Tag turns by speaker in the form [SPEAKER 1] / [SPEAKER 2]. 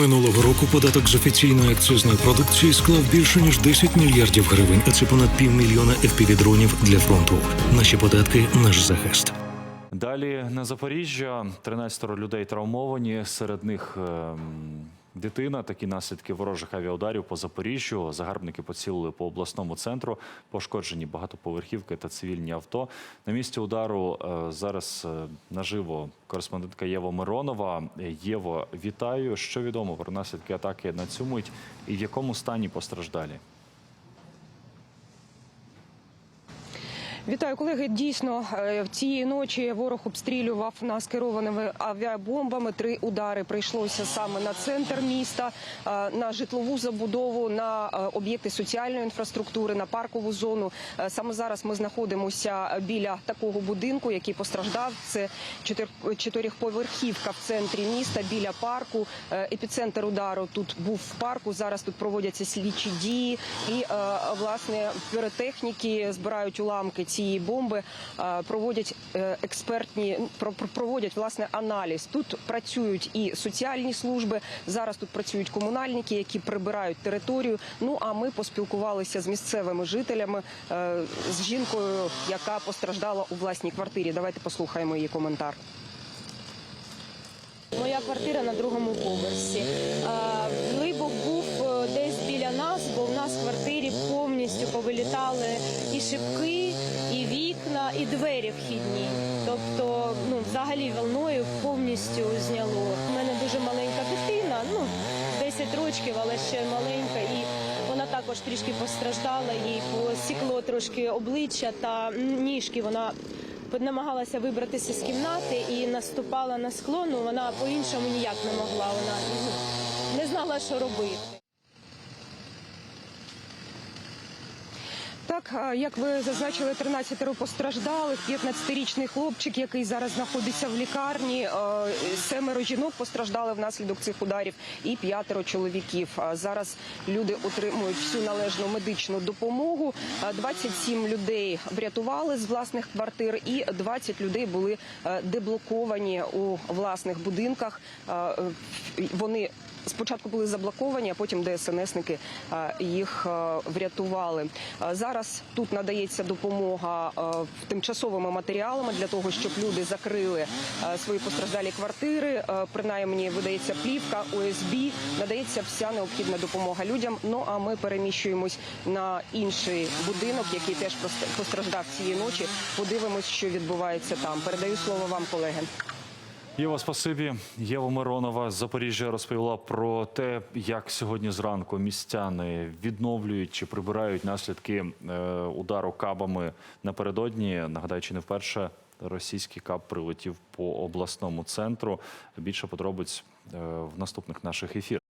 [SPEAKER 1] Минулого року податок з офіційної акцизної продукції склав більше ніж 10 мільярдів гривень, а це понад півмільйона FPV-дронів для фронту. Наші податки наш захист.
[SPEAKER 2] Далі на Запоріжжя 13 людей травмовані. Серед них ем, дитина. Такі наслідки ворожих авіаударів по Запоріжжю. Загарбники поцілили по обласному центру. Пошкоджені багатоповерхівки та цивільні авто. На місці удару е, зараз е, наживо кореспондентка Єва Миронова. Єво, вітаю. Що відомо про наслідки атаки на цю мить і в якому стані постраждалі?
[SPEAKER 3] Вітаю, колеги. Дійсно, е, цієї ночі ворог обстрілював нас керованими авіабомбами. Три удари прийшлося саме на центр міста, е, на житлову забудову, на е, об'єкти соціальної інфраструктури, на паркову зону. Саме зараз ми знаходимося біля такого будинку, який постраждав. Це чотир- чотирьохповерхівка в центрі міста біля парку. Епіцентр удару тут був в парку. Зараз тут проводяться слідчі дії, і власне піротехніки збирають уламки цієї бомби, е, проводять е, експертні про- про- проводять власне аналіз. Тут працюють і соціальні служби. Зараз тут працюють комунальники, які прибирають територію. Ну а ми поспілкувалися з місцевими жителями, е, з жінкою, яка постраждала у власній квартирі. Давайте послухаємо її коментар.
[SPEAKER 4] Моя квартира на другому поверсі. Вибух був десь біля нас, бо в нас в квартирі повністю повилітали і шибки, і двері вхідні. Тобто, ну, взагалі волною повністю зняло. У мене дуже маленька дитина, ну 10 років, але ще маленька, і вона також трішки постраждала. Їй посікло трошки обличчя та ніжки. Вона намагалася вибратися з кімнати і наступала на скло. Ну вона по-іншому ніяк не могла. Вона ну, не знала, що робити.
[SPEAKER 3] Так, як ви зазначили, 13 постраждалих, 15-річний хлопчик, який зараз знаходиться в лікарні. Семеро жінок постраждали внаслідок цих ударів, і п'ятеро чоловіків. Зараз люди отримують всю належну медичну допомогу. А 27 людей врятували з власних квартир, і 20 людей були е, деблоковані у власних будинках. Вони Спочатку були заблоковані, а потім ДСНСники їх е, врятували. Е, Зараз тут надається допомога е, тимчасовими матеріалами для того, щоб люди закрили е, свої постраждалі квартири. Е, Принаймні видається плівка, ОСБ, надається вся необхідна допомога людям. Ну а ми переміщуємось на інший будинок, який теж постраждав цієї ночі. Подивимось, що відбувається там. Передаю слово вам, колеги.
[SPEAKER 2] Єва, спасибі. Єва Миронова з Запоріжжя розповіла про те, як сьогодні зранку містяни відновлюють чи прибирають наслідки е, удару кабами напередодні. Нагадаю, чи не вперше російський каб прилетів по обласному центру. Більше подробиць е, в наступних наших ефірах.